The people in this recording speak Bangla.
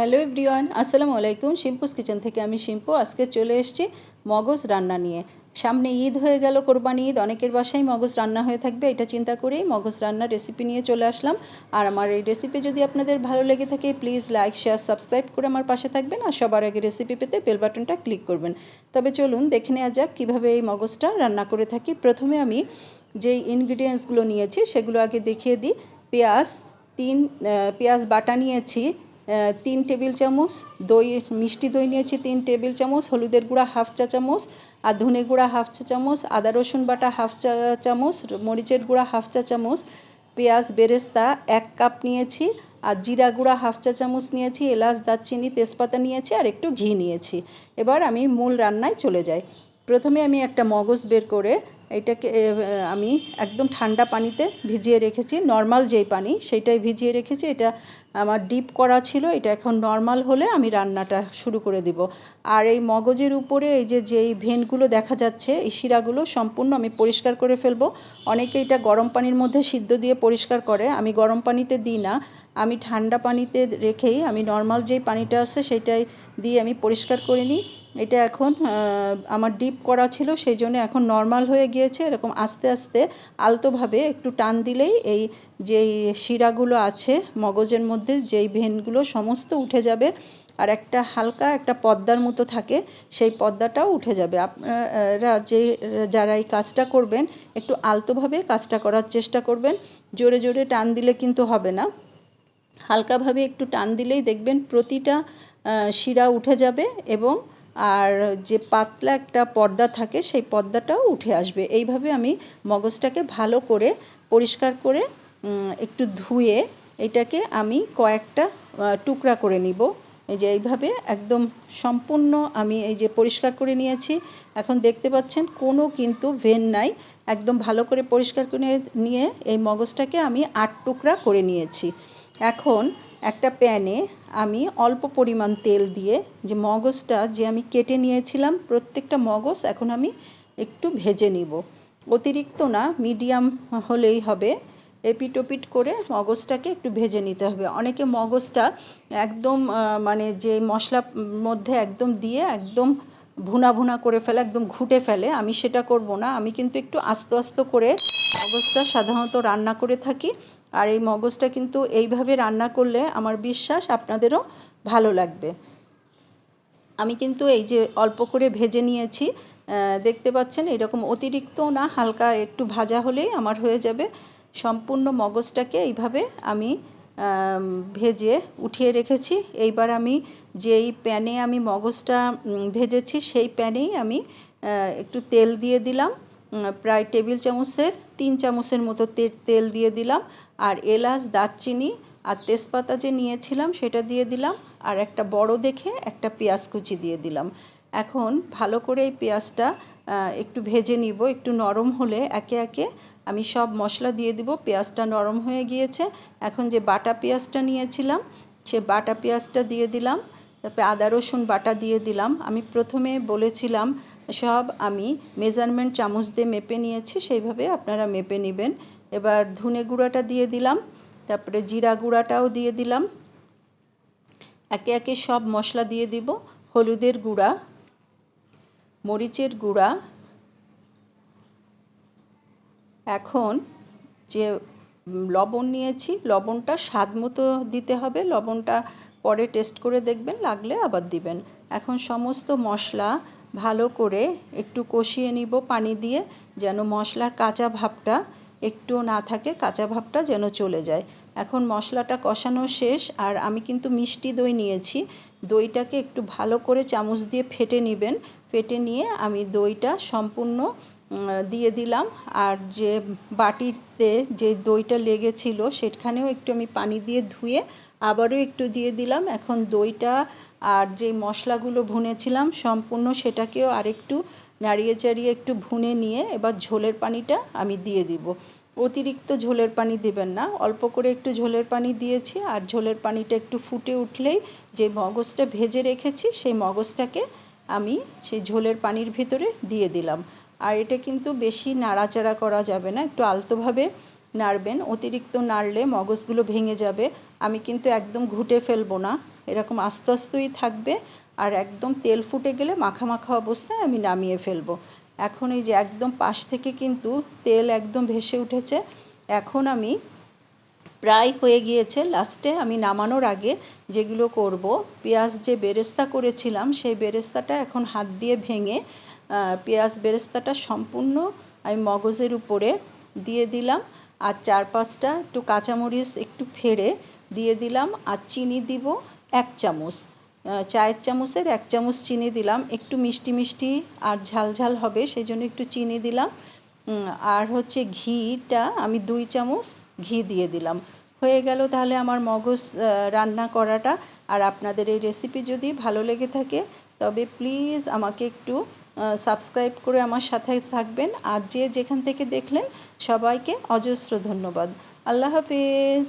হ্যালো এভরিওয়ান, আসসালামু আলাইকুম। শিম্পুস কিচেন থেকে আমি শিম্পু। আজকে চলে এসেছি মগজ রান্না নিয়ে। সামনে ঈদ হয়ে গেল, কোরবানি ঈদ, অনেকের বাসায় মগজ রান্না হয়ে থাকবে, এটা চিন্তা করেই মগজ রান্নার রেসিপি নিয়ে চলে আসলাম। আর আমার এই রেসিপি যদি আপনাদের ভালো লেগে থাকে প্লিজ লাইক শেয়ার সাবস্ক্রাইব করে আমার পাশে থাকবেন আর সবার আগে রেসিপি পেতে বেল বাটনটা ক্লিক করবেন। তবে চলুন, দেখে নেওয়া যাক কীভাবে এই মগজটা রান্না করে থাকি। প্রথমে আমি যেই ইনগ্রিডিয়েন্টসগুলো নিয়েছি, সেগুলো আগে দেখিয়ে দিই। পেঁয়াজ, তিন পেঁয়াজ বাটা নিয়েছি তিন টেবিল চামচ, দই, মিষ্টি দই নিয়েছি তিন টেবিল চামচ, হলুদের গুঁড়া হাফ চা চামচ, আর ধনে গুঁড়া হাফ চা চামচ, আদা রসুন বাটা হাফ চা চামচ, মরিচের গুঁড়া হাফ চা চামচ, পেঁয়াজ বেরেস্তা এক কাপ নিয়েছি, আর জিরা গুঁড়া হাফ চা চামচ নিয়েছি, এলাচ, দারচিনি, তেজপাতা নিয়েছি, আর একটু ঘি নিয়েছি। এবার আমি মূল রান্নায় চলে যাই। প্রথমে আমি একটা মগজ বের করে এটাকে আমি একদম ঠান্ডা পানিতে ভিজিয়ে রেখেছি, নর্মাল যেই পানি সেইটাই ভিজিয়ে রেখেছি, এটা আমার ডিপ করা ছিল, এটা এখন নর্মাল হলে আমি রান্নাটা শুরু করে দিব। আর এই মগজের উপরে এই যে, যেই ভেনগুলো দেখা যাচ্ছে, এই শিরাগুলো সম্পূর্ণ আমি পরিষ্কার করে ফেলব। অনেকে এটা গরম পানির মধ্যে সিদ্ধ দিয়ে পরিষ্কার করে, আমি গরম পানিতে দিই না। আমি ঠান্ডা পানিতে রেখেই আমি নর্মাল যেই পানিটা আছে, সেটাই দিয়ে আমি পরিষ্কার করে নিই। এটা এখন আমার ডিপ করা ছিল, সেই জন্য এখন নর্মাল হয়ে গিয়েছে, এরকম আস্তে আস্তে আলতোভাবে একটু টান দিলেই এই যেই শিরাগুলো আছে, মগজের মধ্যে যেই ভেনগুলো, সমস্ত উঠে যাবে। আর একটা হালকা একটা পদ্মার মতো থাকে, সেই পদ্মাটাও উঠে যাবে। আপনারা যে, যারা এই কাজটা করবেন, একটু আলতোভাবে কাজটা করার চেষ্টা করবেন। জোরে জোরে টান দিলে কিন্তু হবে না। হালকাভাবে একটু টান দিলেই দেখবেন প্রতিটা শিরা উঠে যাবে এবং আর যে পাতলা একটা পর্দা থাকে, সেই পর্দাটাও উঠে আসবে। এইভাবে আমি মগজটাকে ভালো করে পরিষ্কার করে একটু ধুয়ে এটাকে আমি কয়েকটা টুকরা করে নিব। এই যে এইভাবে একদম সম্পূর্ণ আমি এই যে পরিষ্কার করে নিয়েছি। এখন দেখতে পাচ্ছেন কোনো কিন্তু ভেন নাই। একদম ভালো করে পরিষ্কার করে নিয়ে এই মগজটাকে আমি আট টুকরা করে নিয়েছি। এখন একটা প্যানে আমি অল্প পরিমাণ তেল দিয়ে যে মগজটা যে আমি কেটে নিয়েছিলাম, প্রত্যেকটা মগজ এখন আমি একটু ভেজে নিব। অতিরিক্ত না, মিডিয়াম হলেই হবে। এপিট ওপিট করে মগজটাকে একটু ভেজে নিতে হবে। অনেকে মগজটা একদম মানে যে মশলার মধ্যে একদম দিয়ে একদম ভুনা ভুনা করে ফেলে, একদম ঘুটে ফেলে, আমি সেটা করব না। আমি কিন্তু একটু আস্তে আস্তে করে মগজটা সাধারণত রান্না করে থাকি। আর এই মগজটা কিন্তু এইভাবে রান্না করলে আমার বিশ্বাস আপনাদেরও ভালো লাগবে। আমি কিন্তু এই যে অল্প করে ভেজে নিয়েছি দেখতে পাচ্ছেন এরকম অতিরিক্ত না, হালকা একটু ভাজা হলেই আমার হয়ে যাবে। সম্পূর্ণ মগজটাকে এইভাবে আমি ভেজে উঠিয়ে রেখেছি। এইবার আমি যেই প্যানে আমি মগজটা ভেজেছি সেই প্যানেই আমি একটু তেল দিয়ে দিলাম। প্রায় টেবিল চামচের, তিন চামচের মতো তেল দিয়ে দিলাম। আর এলাচ, দারচিনি আর তেজপাতা যে নিয়েছিলাম সেটা দিয়ে দিলাম। আর একটা বড় দেখে একটা পেঁয়াজ কুচি দিয়ে দিলাম। এখন ভালো করে এই পেঁয়াজটা একটু ভেজে নিব। একটু নরম হলে একে একে আমি সব মশলা দিয়ে দিব। পেঁয়াজটা নরম হয়ে গিয়েছে। এখন যে বাটা পেঁয়াজটা নিয়েছিলাম, সে বাটা পেঁয়াজটা দিয়ে দিলাম। তারপরে আদা, রসুন বাটা দিয়ে দিলাম। আমি প্রথমে বলেছিলাম সব আমি মেজারমেন্ট চামচ দিয়ে মেপে নিয়েছি, সেইভাবে আপনারা মেপে নেবেন। এবার ধনে গুঁড়াটা দিয়ে দিলাম, তারপরে জিরা গুঁড়াটাও দিয়ে দিলাম। একে একে সব মশলা দিয়ে দিব, হলুদের গুঁড়া, মরিচের গুঁড়া। এখন যে লবণ নিয়েছি, লবণটা স্বাদ মতো দিতে হবে, লবণটা পরে টেস্ট করে দেখবেন, লাগলে আবার দিবেন। এখন সমস্ত মশলা ভালো করে একটু কষিয়ে নিব পানি দিয়ে, যেন মশলার কাঁচা ভাবটা একটু না থাকে, কাঁচা ভাবটা যেন চলে যায়। এখন মশলাটা কষানো শেষ, আর আমি কিন্তু মিষ্টি দই নিয়েছি। দইটাকে একটু ভালো করে চামচ দিয়ে ফেটে নেবেন। ফেটে নিয়ে আমি দইটা সম্পূর্ণ দিয়ে দিলাম। আর যে বাটিতে যে দইটা লেগেছিল, সেখানেও একটু আমি পানি দিয়ে ধুয়ে আবারও একটু দিয়ে দিলাম। এখন দইটা আর যে মশলাগুলো ভুনেছিলাম সম্পূর্ণ সেটাকেও আরেকটু নাড়িয়ে চাড়িয়ে একটু ভুনে নিয়ে এবার ঝোলের পানিটা আমি দিয়ে দিব। অতিরিক্ত ঝোলের পানি দেবেন না, অল্প করে একটু ঝোলের পানি দিয়েছি আর ঝোলের পানিটা একটু ফুটে উঠলেই যে মগজটা ভেজে রেখেছি সেই মগজটাকে আমি সেই ঝোলের পানির ভিতরে দিয়ে দিলাম। আর এটা কিন্তু বেশি নাড়াচাড়া করা যাবে না, একটু আলতোভাবে নাড়বেন, অতিরিক্ত নাড়লে মগজগুলো ভেঙে যাবে। আমি কিন্তু একদম ঘুটে ফেলব না। এরকম আস্তে আস্তেই থাকবে আর একদম তেল ফুটে গেলে মাখা মাখা অবস্থায় আমি নামিয়ে ফেলব। এখন এই যে একদম পাশ থেকে কিন্তু তেল একদম ভেসে উঠেছে। এখন আমি প্রায় হয়ে গিয়েছে লাস্টে আমি নামানোর আগে যেগুলো করব, পেঁয়াজ যে বেরেস্তা করেছিলাম সেই বেরেস্তাটা এখন হাত দিয়ে ভেঙে পেঁয়াজ বেরেস্তাটা সম্পূর্ণ আমি মগজের উপরে দিয়ে দিলাম। আর চার পাঁচটা একটু কাঁচামরিচ একটু ফেড়ে দিয়ে দিলাম আর চিনি দিব এক চামচ। চায়ের চামচের এক চামচ চিনি দিলাম। একটু মিষ্টি মিষ্টি আর ঝাল ঝাল হবে, সেই জন্য একটু চিনি দিলাম। আর হচ্ছে ঘিটা আমি দুই চামচ ঘি দিয়ে দিলাম। হয়ে গেল তাহলে আমার মগজ রান্না করাটা। আর আপনাদের এই রেসিপি যদি ভালো লেগে থাকে, তবে প্লিজ আমাকে একটু সাবস্ক্রাইব করে আমার সাথে থাকবেন। আর যে যেখান থেকে দেখলেন, সবাইকে অজস্র ধন্যবাদ। আল্লাহ হাফিজ।